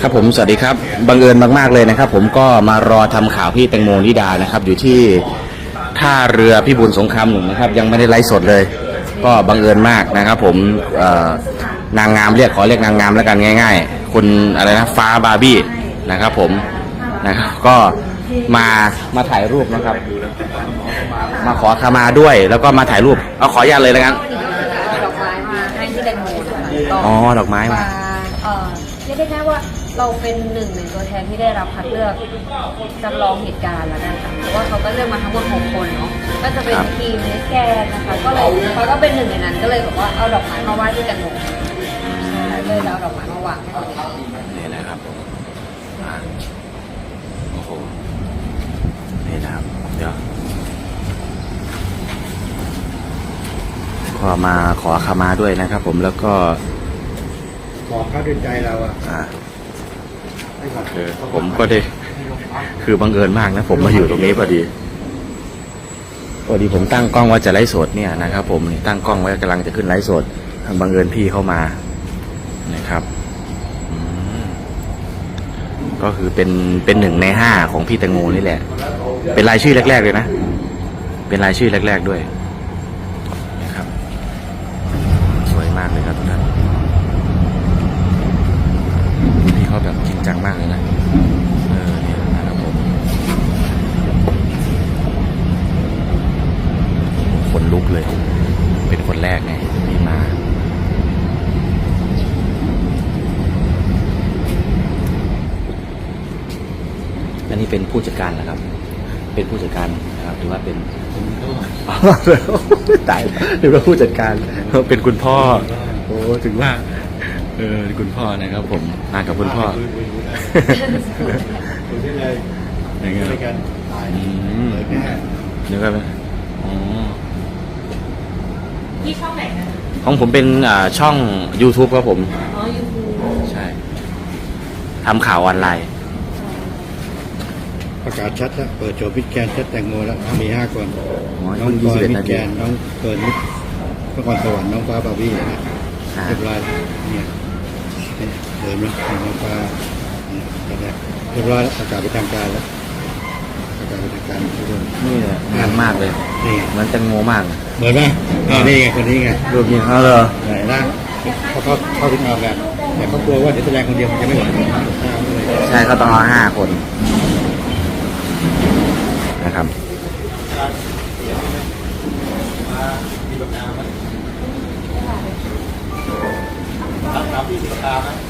ครับผมสวัสดีครับบังเอิญมากๆเลยนะครับ ผมก็มารอทำข่าวพี่แตงโมนิดานะครับ อยู่ที่ท่าเรือพิบูลสงครามหนึ่งนะครับ ยังไม่ได้ไลฟ์สดเลย ก็บังเอิญมากนะครับ ผมเอ่อนางงามเรียกขอเรียกนางงามแล้วกันง่าย ๆ คุณอะไรนะฟ้าบาร์บี้นะครับผมนะครับก็มามาถ่ายรูปนะครับ มาขอขมาด้วย แล้วก็มาถ่ายรูปเอาขออนุญาตเลยแล้วกันเอาดอกไม้มาให้ที่แตงโมนะคะอ๋อดอกไม้มาเอ่อเรียกได้แค่ว่าเราเป็นหนึ่งในตัวแทนที่ได้รับคัดเลือกจำลองเหตุการณ์แล้วกันค่ะเพราะว่าเขาก็เลือกมาทั้งหมดหกคนเนาะก็จะเป็นครับทีมมิสแกนนะคะ ก็เลยเขาก็เป็นหนึ่งในนั้นก็เลยบอกว่าเอาดอกไม้มาไหว้ที่แตงโมใช่เลยเอาดอกไม้มาวางให้เขานี่นะครับผมอ่าโอ้โหนี่นะครับเดี๋ยวขอมาขอขมาด้วยนะครับ ผมแล้วก็ บอกเขาด้วยใจเราอะอ่าคือผมก็ได้ คือบังเอิญมากนะผมมาอยู่ตรงนี้พอดีพอดีผมตั้งกล้องว่าจะไลฟ์สดเนี่ยนะครับ ผมนี่ตั้งกล้องไว้กำลังจะขึ้นไลฟ์สดบังเอิญพี่เข้ามานะครับอืมก็คือเป็นเป็นหนึ่งในห้าของพี่แตงโมนี่แหละ เป็นรายชื่อแรก ๆ เลยนะ เป็นรายชื่อแรก ๆ ด้วยนะครับ สวยมากเลยครับทุกท่านพี่เขาแบบจริงจัง มากเลยนะเออเนี่ยนะครับผมคนลุกเลย เป็นคนแรกไงที่มาอันนี้เป็นผู้จัดการนะครับ เป็นผู้จัดการนะครับถือว่าเป็นอ๋อตายหรือว่าผู้จัดการเป็นคุณพ่อ โอ้ ถึงว่า เออคุณพ่อนะครับ ผมมากับคุณพ่อดูที่เลยยังไงด้วยกันถ่ายอืมเลยแน่เดี๋ยวกันอ๋อที่ช่องไหนนะของผมเป็นอ่าช่อง YouTube ครับผมอ๋อยูทูบใช่ทำข่าวออนไลน์ ประกาศชัดแล้วเปิดโจพิษแกนชัดแตงโมแล้วมีห้าคนอ๋อน้องเพิ่งบอย21มินาสทีแกนน้องเปิดมิสนครสวรรค์น้องฟ้าบาร์บี้นะอ่าเรียบร้อยแล้วเนี่ย เนี่ยเดินมาน้องฟ้าเนี่ยก็ได้เรียบร้อยแล้วประกาศไปนทางการแล้วประกาศไปนทางการทุกคนนี่แหละงานมากเลย นี่เหมือนแตงโมมากเหมือนไหมอ่านี่ไงคนนี้ไงรูปนี้เขาเลยไหนล่ะเขาเขาเขาถึงเอากันแต่เขากลัวว่าเดี๋ยวแสดงคนเดียวมันจะไม่ไหวห้ามเลยใช่เขาต้องเอาห้าคนนะครับประ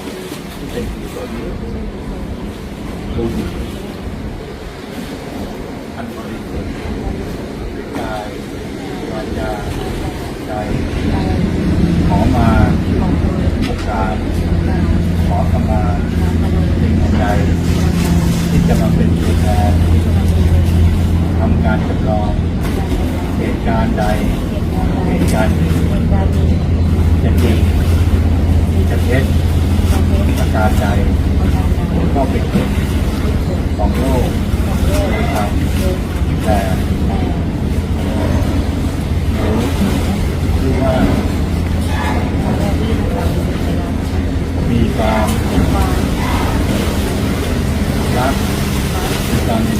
เป็นกุศลบุญอันบริสุทธิ์กายวาจาใจขอมาโอกาสขอขมาสิ่งใดที่จะมาเป็นตัวแทนทำการจำลองเหตุการณ์ใดเหตุการณ์หนึ่งจะจริงจะเท็จ กาใดก็เป็นของโลกนะครับแต่รู้ว่ามีความรักมีความดู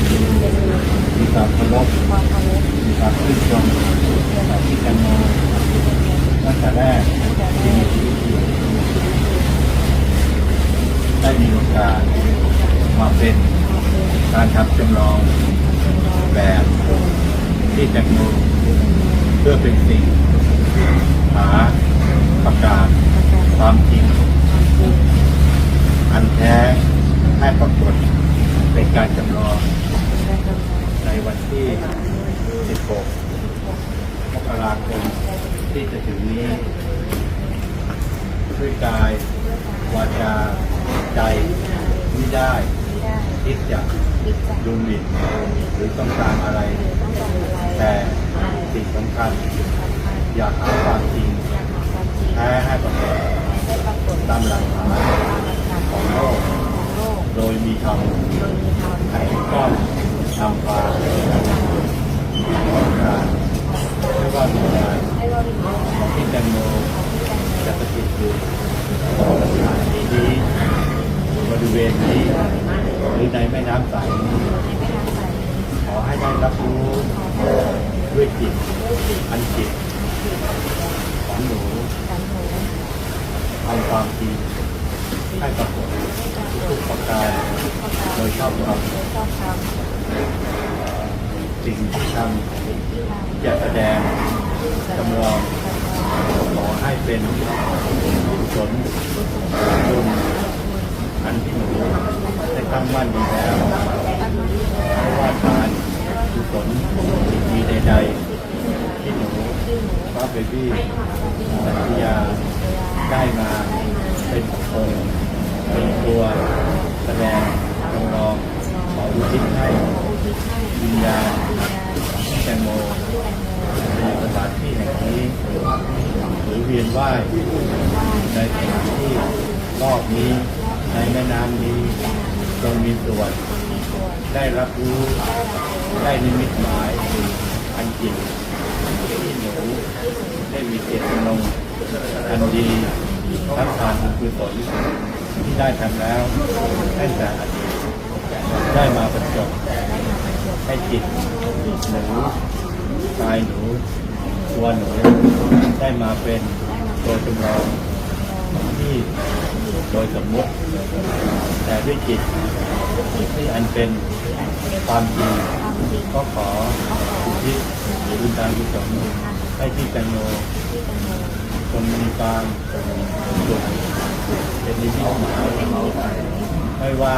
มีความเคารพมีความชื่นชมที่แตงโมตั้งแต่แรกที่มีชีวิตอยู่ ได้มีโอกาสมาเป็นการทำจำลองแบบที่แตงโมเพื่อเป็นสิ่งหาประกาศความจริง อันแท้ให้ปรากฏเป็นการจำลองในวันที่ 16 มกราคมที่จะถึงนี้ด้วยกาย วาจาใจไม่ได้คิดจะดูหมิ่นหรือต้องการอะไร แต่สิ่งสำคัญ อยากหาความจริงอาความจริงแท้ให้ปรากฏตามหลักฐานของโลกโดยมีธรรมโดยมีธรรมให้ถูกต้องนำพาของการไม่ว่าวิญญาณให้ว่าวิญญาณของที่แตงโมที่แต่งงานจะสถิตอยู่ส ที่นี้บริเวณนี้หรือในแม่น้ำใสขอให้ได้รับรู้ด้วยจิตอันจิตของหนูทำความจริงให้ปรากฏให้ปรากทุกประการโดยชอบธรรมสิ่งที่ทำจะแสดงจำลอง ขอให้เป็นกุศลบุญอันที่หนูได้ตั้งมั่นดีแล้วเพราะว่าทานกุศลมีใดๆที่หนูว่าเบบี้สัญญาได้มาเป็นองค์เป็นตัวแสดงจำลองขออุทิศให้วิญญาณของแตงโม ในสถานที่แห่งนี้หรือเวียนว่ายในสถานที่รอบ นี้ ในแม่น้ำนี้จงมีส่วนได้รับรู้ได้นิมิตหมาย อันจริงที่หนูได้มีเจตจำนงอันดีทั้งทานบุญกุศลที่ได้ทำแล้วตั้งแต่อดีตได้มาประจบให้จิตหนูกายหนูตัวหนูได้มาเป็นตัวจำลองที่ โดยสมมติ แต่ด้วยจิตที่อันเป็นความจริงก็ขออุทิศบุญทานกุศลให้ที่แตงโมจงมีความสุขเป็นนิมิตหมายไม่ว่า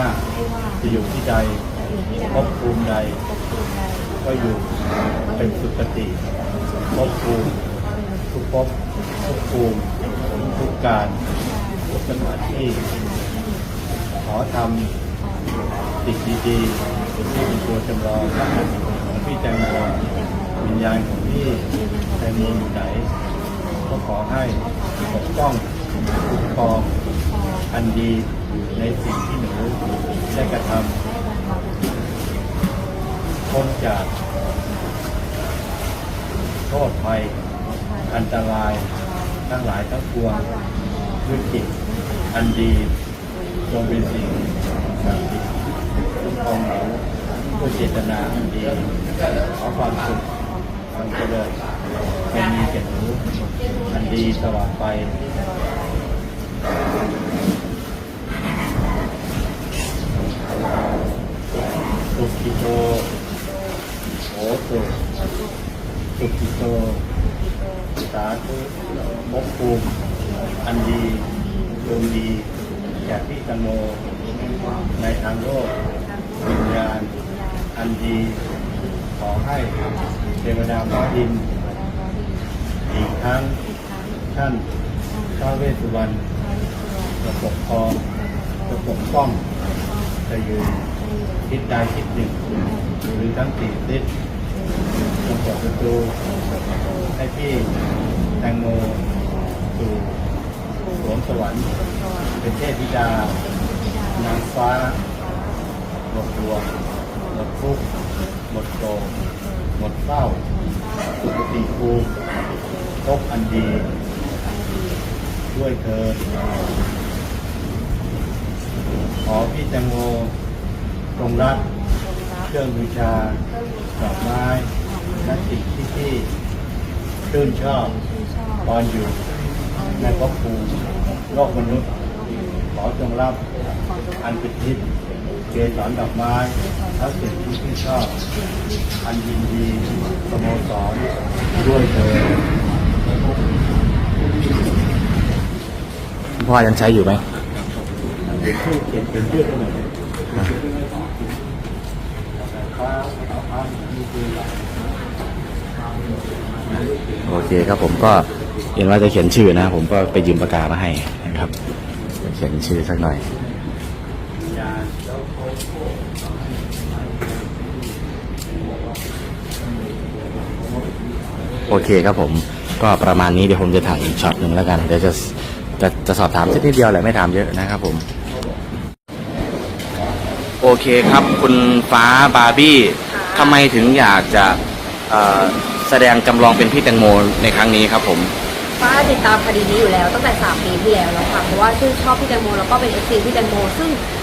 จะอยู่ที่ใดภพภูมิใด ก็อยู่เป็นสุคติภพภูมิทุกภพทุกภูมิทุกการ สถานที่ ขอทำสิ่งดีๆที่เป็นตัวจำลองของพี่แตงโมวิญญาณของพี่แตงโมอยู่ไหนก็ขอให้ปกป้องคุ้มครองอันดีในสิ่งที่หนูได้กระทำพ้นจากโทษภัยอันตรายทั้งหลายทั้งปวงด้วยจิต อันดีจงเป็นสิ่งศักดิ์สิทธิ์ทุกองหนูด้วยเจตนาอันดีขอความสุขความเจริญเป็นมีเกียรติอันดีตลอดไป สุขิโตโหตุสุขิโต สาธุมกภูมิอันดีดวงดีแก่พี่ตังโม ในทางโลกวิญญาณ อันดี ขอให้ เทวดาฟ้าดิน อีกทั้งท่านท้าวเวสสุวรรณจะปกครองจะปกป้องจะยืนทิศใดทิศหนึ่งหรือทั้งสี่ทิศจงเปิดประตูให้พี่แตงโมสู่สวงสวรรค์ เป็นเทพธิดานางฟ้า หมดดวงหมดทุกข์หมดโศก หมดเศร้า สุขติภูมิพบอันดี ด้วยเธอ ขอพี่แตงโมจงรักเครื่องบูชาดอกไม้และสิ่งที่พี่ชื่นชอบตอนอยู่ในภพภูมิโลกมนุษย์ ขอจงรับอันเป็นทิพย์เกสรดอกไม้ และสิ่งที่พี่ชอบอันยินดีสโมสรด้วยเธอพ่อยังใช้อยู่ไหมโอเคครับผมก็เห็นว่าจะเขียนชื่อนะ ผมก็ไปยืมปากกามาให้นะครับ เขียนชื่อสักหน่อย วิญญาณ โอเคครับผม ก็ประมาณนี้เดี๋ยวผมจะถ่ายอีกช็อตหนึ่งแล้วกัน เดี๋ยวจะจะจะสอบถามสักนิดเดียวแหละไม่ถามเยอะนะครับผม โอเคครับคุณฟ้าบาร์บี้ทำไมถึงอยากจะเอ่อแสดงจำลองเป็นพี่แตงโมในครั้งนี้ครับผม ฟ้าติดตามคดีนี้อยู่แล้วตั้งแต่ 3 ปีที่แล้วแล้วค่ะเพราะว่าชื่นชอบพี่แตงโมแล้วก็เป็นเอฟซีพี่แตงโมซึ่งฟ้า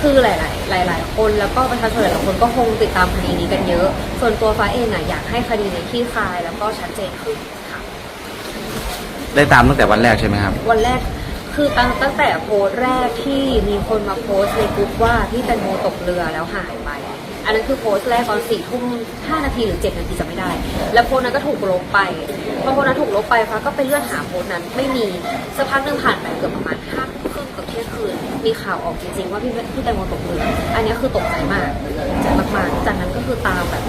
คือหลาย ๆ หลาย ๆ คนแล้วก็ประชาชนหลายๆคนก็คงติดตามคดีนี้กันเยอะ ส่วนตัวฟ้าเองอะอยากให้คดีนี้คลี่คลายแล้วก็ชัดเจนขึ้นค่ะได้ตามตั้งแต่วันแรกใช่ไหมครับ วันแรกคือตั้งตั้งแต่โพสต์แรกที่มีคนมาโพสต์ในกลุ่มว่าพี่แตงโมตกเรือแล้วหายไป อันนั้นคือโพสต์แรกตอนสี่ทุ่มห้านาทีหรือเจ็ดนาทีจะไม่ได้ แล้วโพสต์นั้นก็ถูกลบไปพอโพสต์นั้นถูกลบไปฟ้าก็ไปเลื่อนหาโพสต์นั้นไม่มีสักพักหนึงผ่านไปเกือบประมาณห้า ทุ่มครึ่งเกือบเที่ยงคืนมีข่าวออกจริงๆว่าพี่พี่แตงโมตกเรืออันนี้คือตกใจมากตกใจมากๆ จากนั้นก็คือตามแบบ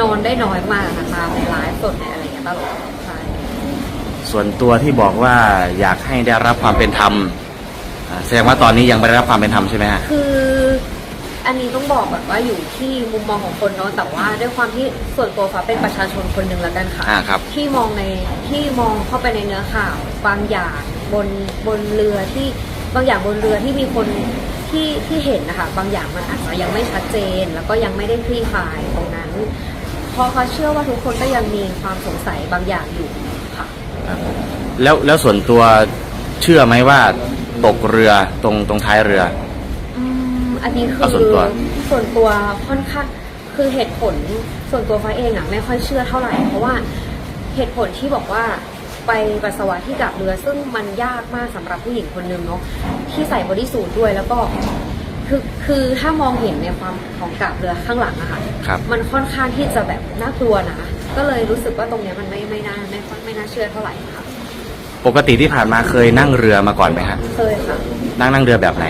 นอนได้น้อยมากค่ะตามในไลฟ์สดในอะไรอย่างเงี้ยตลอดใช่ส่วนตัวที่บอกว่าอยากให้ได้รับความเป็นธรรมอ่าแสดงว่าตอนนี้ยังไม่ได้รับความเป็นธรรมใช่ไหมฮะ คือ อันนี้ต้องบอกแบบว่าอยู่ที่มุมมองของคนเนาะแต่ว่าด้วยความที่ส่วนตัวฟ้าเป็นประชาชนคนหนึ่งแล้วกันค่ะ อ่าครับ ที่มองในที่มองเข้าไปในเนื้อข่าวบางอย่างบนบนเรือที่ บางอย่างบนเรือที่มีคนที่ที่เห็นนะคะ บางอย่างมันอาจจะยังไม่ชัดเจน แล้วก็ยังไม่ได้คลี่คลายตรงนั้นเพราะเขาเชื่อว่าทุกคนก็ยังมีความสงสัยบางอย่างอยู่ค่ะแล้วแล้วส่วนตัวเชื่อไหมว่าตกเรือตรงตรงท้ายเรือ อืมอันนี้คือเอาส่วนตัว ส่วนตัวค่อนข้างคือเหตุผลส่วนตัวฟ้าเองอะไม่ค่อยเชื่อเท่าไหร่ เพราะว่าเหตุผลที่บอกว่า ไปปัสสาวะที่กับเรือ ซึ่งมันยากมากสำหรับผู้หญิงคนหนึ่งเนาะที่ใส่บอดี้สูทด้วยแล้วก็คือคือถ้ามองเห็นในความของกับเรือข้างหลังอะค่ะครับมันค่อนข้างที่จะแบบน่ากลัวนะก็เลยรู้สึกว่าตรงเนี้ยมันไม่ไม่น่าไม่ค่อยไม่น่าเชื่อเท่าไหร่ค่ะปกติที่ผ่านมาเคยนั่งเรือมาก่อนไหมฮะเคยค่ะนั่งนั่งเรือแบบไหน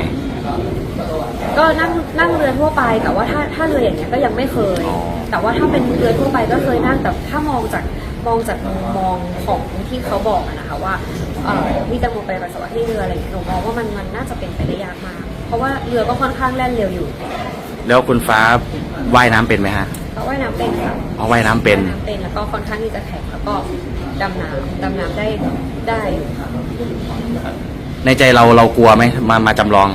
ก็นั่งนั่งเรือทั่วไปแต่ว่าถ้าถ้าเรืออย่างเงี้ยก็ยังไม่เคยอ๋อแต่ว่าถ้าเป็นเรือทั่วไปก็เคยนั่งแต่ถ้ามองจาก มองจากมุมมองของที่เขาบอกอะนะคะว่าเอ่อพี่แตงโมไปปัสสาวะที่เรืออะไรอย่างเงี้ยหนูมองว่ามันมันน่าจะเป็นไปได้ยากมาก เพราะว่าเรือก็ค่อนข้างแล่นเร็วอยู่แล้วคุณฟ้าว่ายน้ำเป็นไหมฮะเพราะว่ายน้ำเป็นค่ะอ๋อว่ายน้ำเป็น ว่ายน้ำเป็นแล้วก็ค่อนข้างที่จะแข็งแล้วก็ดำน้ำดำน้ำได้ได้อยู่ค่ะในใจเราเรากลัวไหมมามาจำลอง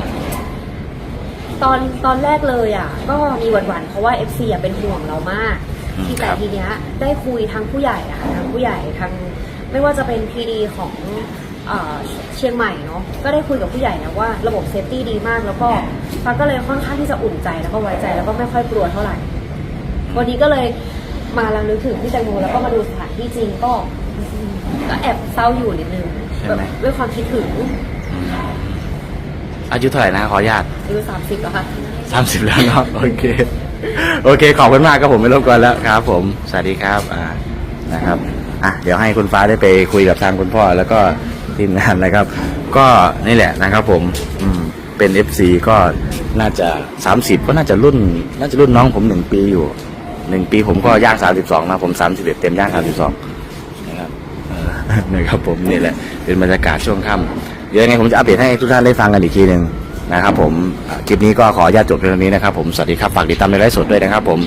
ตอนตอนแรกเลยอะก็มีหวั่นๆเพราะว่า FC อะเป็นห่วงเรามากอืมที่ แต่ครับทีเนี้ยได้คุยทางผู้ใหญ่อะค่ะทางผู้ใหญ่ทางไม่ว่าจะเป็นพีดีของเอ่อเชียงใหม่เนาะก็ได้คุยกับผู้ใหญ่นะว่าระบบเซฟตี้ดีมาก แล้วก็ฟ้าก็เลยค่อนข้างที่จะอุ่นใจแล้วก็ไว้ใจแล้วก็ไม่ค่อยกลัวเท่าไหร่ วันนี้ก็เลยมาลังนึกถึงพี่แตงโมแล้วก็มาดูสถานที่จริงก็ก็แอบเศร้าอยู่นิดนึงใช่ไหมด้วยความคิดถึงอายุเท่าไหร่นะขออนุญาตอายุสามสิบแล้วค่ะ สามสิบแล้วเนาะโอเค โอเคขอบคุณมากครับผมไม่รบกวนแล้วครับ ผมสวัสดีครับอ่านะครับอะเดี๋ยวให้คุณฟ้าได้ไปคุยกับทางคุณพ่อแล้วก็ทีมงานนะครับ ก็นี่แหละนะครับ ผมอืมเป็น FC ก็น่าจะสามสิบก็น่าจะรุ่น น่าจะรุ่นน้องผมหนึ่งปีอยู่หนึ่งปีผมก็ย่างสามสิบสองนะผมสามสิบเอ็ดเต็มย่างสามสิบสองนะครับเออนะครับผมนี่แหละเป็นบรรยากาศช่วงค่ำเดี๋ยวยังไงผมจะอัปเดตให้ทุกท่านได้ฟังกันอีกทีหนึ่ง นะครับผมคลิปนี้ก็ขออนุญาตจบเพียงเท่านี้นะครับผมสวัสดีครับฝากติดตามในไลฟ์สดด้วยนะครับผม